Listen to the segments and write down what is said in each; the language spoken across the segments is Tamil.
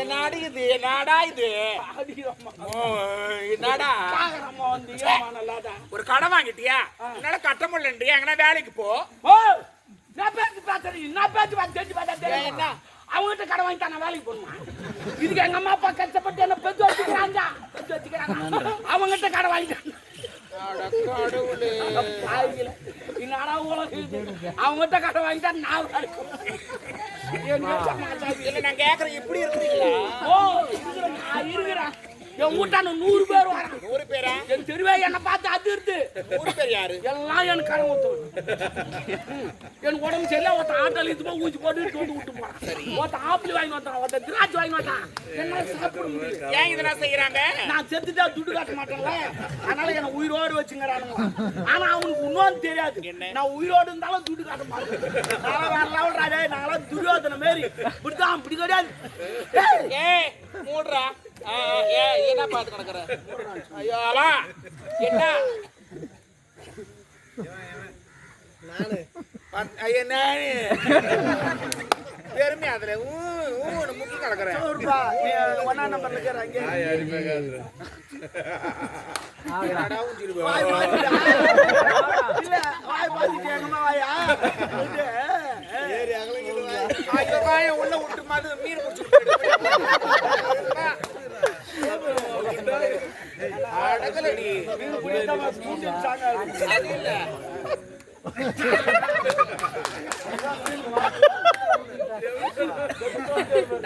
என்னடா இது என்னடா இது? என்னடா. ஒரு கடை வாங்கிட்டியா? என்னால கட்ட முடியலன்றியா? எங்கன்னா வேலைக்கு போ. ஓ, நான் பேச்சு பார்த்தேன், நான் பேச்சு பார்த்து தெரிஞ்சு பார்த்தா தெரியுமா? ஏன் என்ன? அவங்ககிட்ட கடை வாங்கிட்டா நான் வேலைக்கு போகணுமா? இதுக்கு எங்க அம்மா அப்பா கஷ்டப்பட்டு என்ன பெத்து வச்சுக்கிறாங்க. பெத்து வச்சுக்கிறாங்க. அவங்ககிட்ட கடை பாவிகளே, என்னடா உலகம் இது? அவங்ககிட்ட கடை வாங்கிட்டா நான். என்ன நான் இப்படி இருக்கிறீங்களா ஓ, இருக்கிறேன், நான் இருக்கிறேன். என் வீட்டான நூறு பேர் வரான் நூறு பேரா? என் தெருவே என்னை பார்த்து அதிர்ந்து. நூறு பேர் யாரு? எல்லாம் எனக்கு கடன் ஊத்தும் எனக்கு உடம்பு சரியில்லை ஒருத்தன் ஆட்டோல இது போய் ஊசி போட்டு வந்து விட்டு போறான். ஒருத்தன் ஆப்பிள் வாங்கி வந்தான் ஒருத்தன் திராட்சை வாங்கி வந்தான். என்ன சாப்பிட முடியல. ஏன் இதெல்லாம் செய்யறாங்க? நான் செத்துட்டா துட்டு காட்ட மாட்டேன்ல. அதனால என்ன உயிரோடு வச்சுங்கிறானுங்க. ஆனா அவனுக்கு இன்னொன்னு தெரியாது. என்ன? நான் உயிரோடு இருந்தாலும் துட்டு காட்ட மாட்டேன். நாங்களாம் துரியோதன மாரி. இப்படிதான் இப்படி கிடையாது. ஏய், ஏய் மூடுறா. ஏ என்ன பார்த்து கிடக்குற ஐயோ அவா என்ன. பெருமை அதுல ஊன்னு முக்கி கிடக்குறேன் நம்பர்ல வாயை உள்ள விட்டு மாதிரி மீன் பிடிச்சிட்டு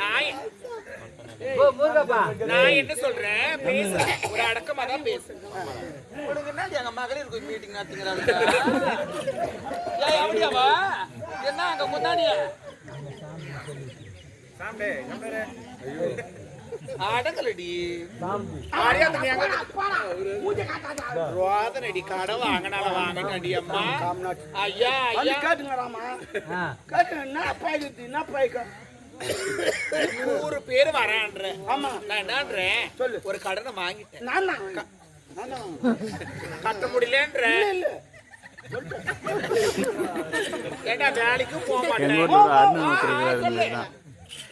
நான் நான் என்ன சொல்றேன்? பேசு ஒரு அடக்கமா தான் பேசு உனக்கு என்ன எங்க மகளிர் மீட்டிங் நடத்துங்கிறாங்க ஏய் அப்படியாவா என்ன அங்க முந்தானியா அடங்கலடி காட்டாத. ரோதனடி கடை வாங்கினால வாங்கினடி அம்மா ஐயா ஐயா கேட்டுங்கடாம்மா. கேட்டுங்க, என்ன பாய்க்குது, என்ன பாய்க்கு? நூறு பேர் வரான்ற ஆமா. நான் என்னன்றேன் சொல்லு. ஒரு கடனை வாங்கிட்டேன் நானா? நானா? கட்ட முடியலன்ற இல்ல, இல்ல. ஏண்டா வேலைக்கும் போக மாட்டேன்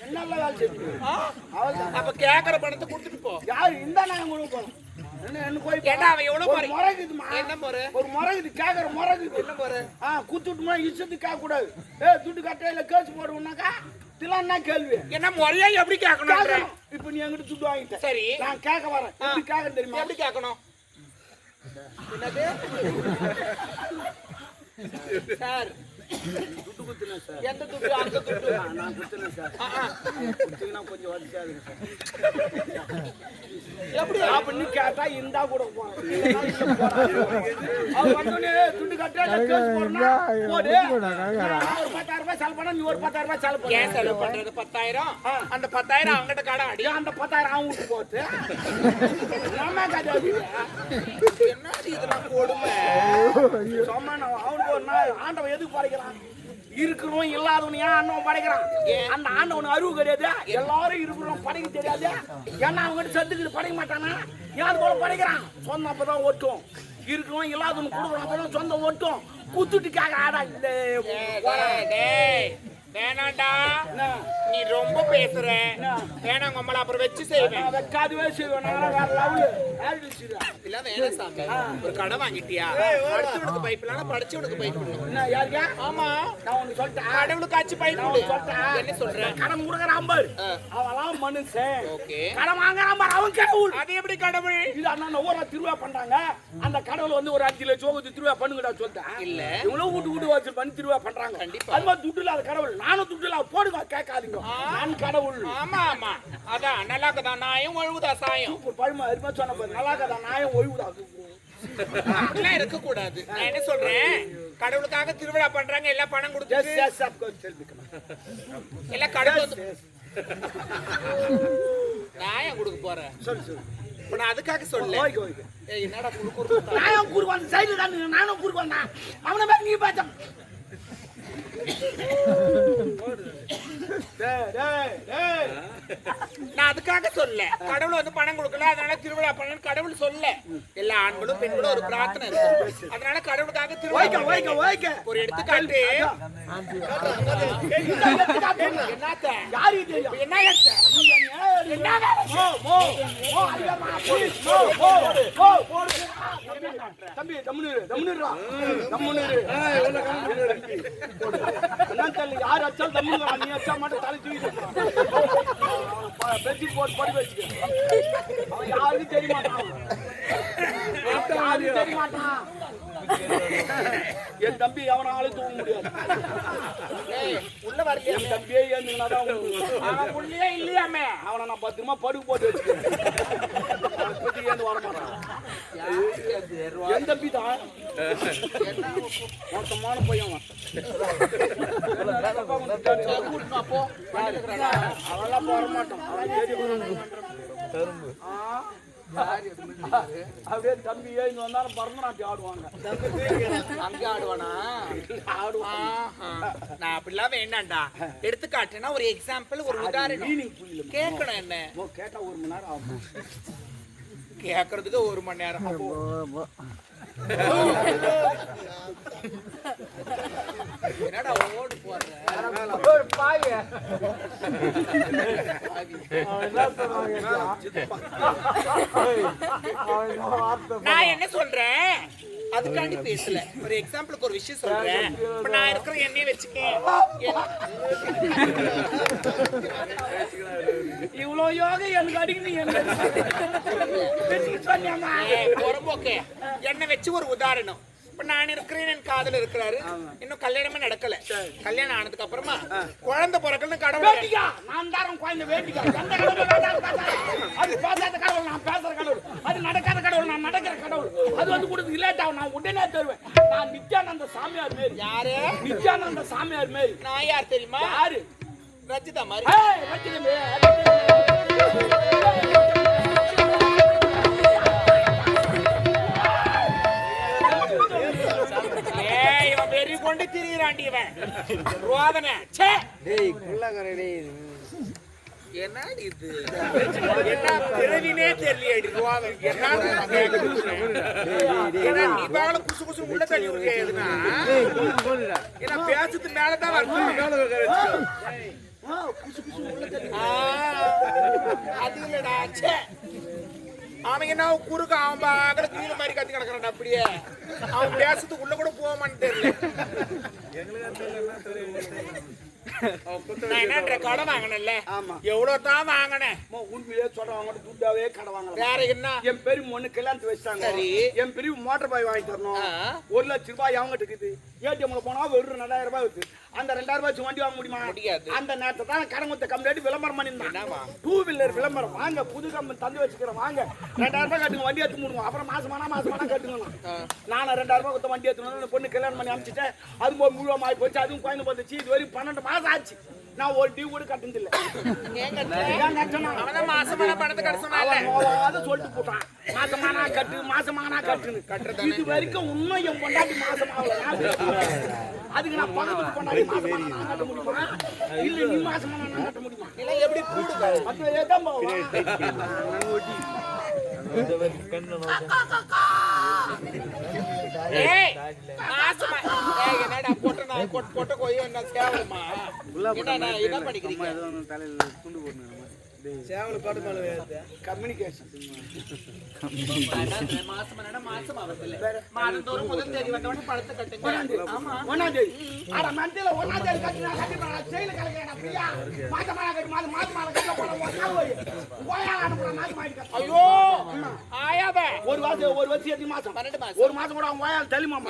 என்னல்ல வேலை அவள்தான். அப்ப கேக்குற பணத்தை கொடுத்துட்டு போ. யாரு? இந்த நான் கூட போகணும். என்ன, போய் ஏண்டா அவன் எவ்வளவு ஒரு பாரு. முறை இருக்குதும்மா. என்ன முறை ஒரு முறை இருக்குது, கேக்குற முறை இருக்குது. என்ன முறை ஆ, குத்துட்டுமா, இஷ்டத்துக்கு கேட்கக்கூடாது. ஏய், துட்டு கட்ட இல்ல, கேஸ் போடுவோம்னாக்கா, இதெல்லாம் என்ன கேள்வி. என்ன முறையா எப்படி கேட்கணும். இப்ப நீ என்கிட்ட துட்டு வாங்கிட்ட. சரி. நான் கேட்க வரேன். எப்படி கேட்க தெரியுமா? எப்படி கேட்கணும்? என்னது? சார். துட்டு குத்துனேன் சார் எந்த துட்டு அந்த துட்டு? நான் குத்துனேன் சார். ஆ, ஆ. குத்துக்கினா கொஞ்சம் வலிச்சாதுங்க சார் எப்படி? அப்படின்னு கேட்டா இருந்தா கூட போறேன். இல்லைன்னா இல்ல போறேன். அவன் வந்தோடனே துட்டு கட்டா இல்ல கேஸ் போடுனா போடு. நான் ஒரு பத்தாயிரம். அந்த பத்தாயிரம் அவங்ககிட்ட கடன் அடி. அந்த பத்தாயிரம் அவன் விட்டு போட்டு. என்னடி இதெல்லாம் கொடுமை? சும்மா நான் ஆண்டவன் எதுக்கு படைக்கிறான்? இருக்கிறவன் இல்லாதவன் ஏன் அண்ணன் படைக்கிறான்? அந்த ஆண்டவன் அறிவு கிடையாது? எல்லாரும் இருக்கிறோம் படைக்க தெரியாது? ஏன்னா அவங்க சத்துக்கிட்டு படைக்க மாட்டானா? ஏன் அது போல படைக்கிறான்? சொந்த அப்பதான் ஒட்டும் இருக்கிறோம் இல்லாதவன் கொடுக்கணும் அப்பதான் சொந்தம் ஓட்டும். குத்துட்டுக்காக ஆடா வேணாண்டா? நீ ரொம்ப பேசுற? வேணாம் உங்களை அப்புறம் வச்சு செய்வேன். வைக்காதவே செய்வேன். நான் வேற லெவலு. ஆடிச்சுடா இல்ல வேணாம் சாமி. ஒரு கடை வாங்கிட்டியா? படிச்சவனுக்கு பைப் இல்லைன்னா படிச்சவனுக்கு பைப் யாருக்கா ஆமா. நான் உனக்கு சொல்லிட்டேன். கடவுளுக்காச்சும் பைப் நான் உனக்கு சொல்லிட்டேன். என்ன சொல்ற? கடன் கொடுக்குறான் பாரு. மனுஷன். ஓகே. கடன் வாங்குறான் பாரு. அவன் கடவுள். அது எப்படி கடவுள்? இது அண்ணா ஊரா திருவிழா பண்றாங்க. அந்த கடவுள் வந்து ஒரு அஞ்சு லட்சம் திருவிழா பண்ணுங்கடா சொல்லிட்டேன். இல்ல. இவ்வளவு வீட்டு வீட்டு வச்சு பண்ணி திருவிழா பண்றாங்க. கண்டிப்பா. அது மாதிரி துட்டு இல்லாத கடவுள். நானும் துட்டுல போடுங்க கேட்காதீங்க. நான் கடவுள். ஆமா ஆமா. அதான் நல்லா கதா நாயும் ஒழுவுதா சாயம்? சூப்பர் பழுமா அருமா சொன்ன நல்லா கதா நாயும் ஒழுவுதா அப்படிலாம் இருக்க நான் என்ன சொல்றேன்? கடவுளுக்காக திருவிழா பண்றாங்க எல்லாம் பணம் கொடுத்து எல்லாம் கடவுள் நான் கொடுக்க போறேன்? சொல்லு சொல்லு இப்ப நான் அதுக்காக சொல்ல என்னடா குறுக்கு நானும் குறுக்கு சைடு நானும் குறுக்கு அவனை பேர் நீ பார்த்தேன் நான் அதுக்காக சொல்ல கடவுள் வந்து பணம் கொடுக்கல அதனால திருவிழா பண்ணு கடவுள் சொல்ல எல்லா ஆண்களும் பெண்களும் ஒரு பிரார்த்தனை இருக்கு. அதனால கடவுளுக்காக திருவிழா ஒரு எடுத்துக்காட்டு. என்னத்த? என்ன? என்ன தம்பி தம்முனிரு தம்முனிருடா. தம்முனிரு. என்ன தெரியல யார் அச்சாலும் தம்முனுடா நீ அச்சா மட்டும் தலை தூக்கிட்டு பெட்ஷீட் போட்டு படி வச்சுக்க. அவன் யாருக்கும் தெரிய மாட்டான். அவன் யாருக்கும் தெரிய மாட்டான். என் தம்பி எவனாலும் தூக்க முடியாது. ஏய், உள்ள வரலையா. என் தம்பியே ஏந்துனாதான் அவன் புள்ளையே இல்லையாமே. அவனை நான் பத்திரமா படுக்கு போட்டு வச்சுக்கிறேன் அவன் இப்போதைக்கு ஏந்து வர மாட்டான் தம்பி தான் மோசமான பையன் அவெல்லாம் அவன் ஏறி ஆ. அப்படியே தம்பி ஏந்து வந்தாலும் பரதநாட்டியம் ஆடுவாங்க. அங்க ஆடுவானா? ஆஹா. நான் அப்படிலாம் வேண்டாம்டா எடுத்துக்காட்டுனா ஒரு எக்ஸாம்பிள் ஒரு உதாரணம். கேட்கணும் என்ன? ஓ கேட்டா ஒரு மணி நேரம் ஆகும். கேட்கறதுக்கு ஒரு மணி நேரம் அப்போ என்னடா ஓடு நான் என்ன சொல்றேன்? அதுக்காண்டி பேசல. ஒரு எக்ஸாம்பிளுக்கு ஒரு விஷயம் சொல்றேன். இப்ப நான் இருக்கிற என்னைய வச்சுக்கேன் இவ்வளோ யோகா எனக்கு அடிக்கணும். புறம்போக்கு. என்னை வச்சு ஒரு உதாரணம். இப்ப நான் இருக்கிறேன் என் காதல இருக்கிறாரு. இன்னும் கல்யாணமே நடக்கல. கல்யாணம் ஆனதுக்கு அப்புறமா குழந்தை பிறக்கணும் கடவுள் வேட்டிக்கா? நான் தாரம் குழந்தை வேட்டிக்கா. எந்த கடவுள். அது பேசாத கடவுள் நான் பேசுற கடவுள். அது நடக்காத கடவுள் நான் நடக்கிற கடவுள். அது வந்து கொடுத்து லேட் ஆகும். நான் உடனே தருவேன். நான் நித்யானந்த சாமியார் மாரி. யாரு? நித்யானந்த சாமியார் மாரி. நான் யார் தெரியுமா? யாரு? ரச்சிதா மாதிரி. ஏய், கொண்டு திரியிறாண்டி இவன். ரோதனை. ச்சே. என்னடி இது? என்ன பிறவினே தெரியலடி ரோதனை. கேக்குறேன். ஏன்னா நீ பாவல குசு குசு உள்ள தள்ளி எதுனா? ஏன்னா பேசுறது மேலதான் வரணும் ஆ, அது இல்லடா. ச்சே. அவன் என்ன குறுக்க அவன் பாக்கல தீர மாதிரி கத்தி கிடக்குறான் அப்படியே. அவன் பேசுறதுக்கு உள்ள கூட நான் என்னன்ற கடை வாங்கினேன்ல. ஆமா. எவ்வளவு தான் வாங்கினேன். உண்மையிலே சொல்றவங்க துட்டாவே கடை வாங்கலாம் வேற என்ன? என் பெரிய கல்யாணத்து வச்சாங்க. என் பெரிய மோட்டர் பாய் வாங்கி தரணும். ஒரு லட்ச ரூபாய் அவங்க இருக்குது. ஏடிஎம்ல போனா வெறும் ரெண்டாயிரம் ரூபாய் வருது அந்த ரெண்டாயிரம் ரூபாய் வண்டி வாங்க முடியுமா? முடியாது. அந்த நேரத்தை தான் கடன் கொடுத்த விளம்பரம் பண்ணியிருந்தான். என்னவா? டூ வீலர் விளம்பரம். வாங்க புது கம்பெனி தந்து வச்சுக்கிறேன் வாங்க. ரெண்டாயிரம் ரூபாய் கட்டுங்க வண்டி எடுத்து முடியும் அப்புறம் மாசமானா மாசமானா கட்டுங்க நானும் ரெண்டாயிரம் ரூபாய் கொடுத்த வண்டி எடுத்துன்னு பொண்ணு கல்யாணம் பண்ணி அனுப்பிச்சிட்டேன். அது போய் முழுவா ஆகி போச்சு. அதுவும் கோயில் வந்துச்சு இது வரைக்கும் பன்னெண்டு மாசம் ஆச்சு. நான் ஒரு டியூ கூட கட்டுனது இல்லை மாசமான பணத்தை கட்ட நோவாத சொல்லிட்டு போட்டான். மாசமானா கட்டு மாசமானா கட்டுன்னு. இது வரைக்கும் இன்னும் என் பொண்டாட்டி மாசம் அதுக்கு நான் பணத்துக்கு மாசமானா நான் கட்ட முடியுமா? இல்ல நீ மாசமானா நான் கட்ட முடியுமா? இல்லை எப்படி ஏதான் மாசமா ஏய் என்னடா பொட்ட கம்யூனிகேஷன். மாசம் முதல் தேதி வந்தவொடனே பணத்தை கட்டுங்க. ஆமா. ஒன்னாம் தேதி. அட மந்தில ஒன்னாம் தேதி கட்டினா கட்டினா செயல கலக்கிறேன் பிரியா மாசமானா கட்டு மாசம் மாசமானா கட்ட போற போயா. அனுப்புற மாசம் ஆயிட்டு ஐயோ! ஆயாவே. ஒரு வாரம் ஒரு எத்தனை மாசம். ஒரு மாசம் கூட அவங்க வாயால் தள்ளி மாமா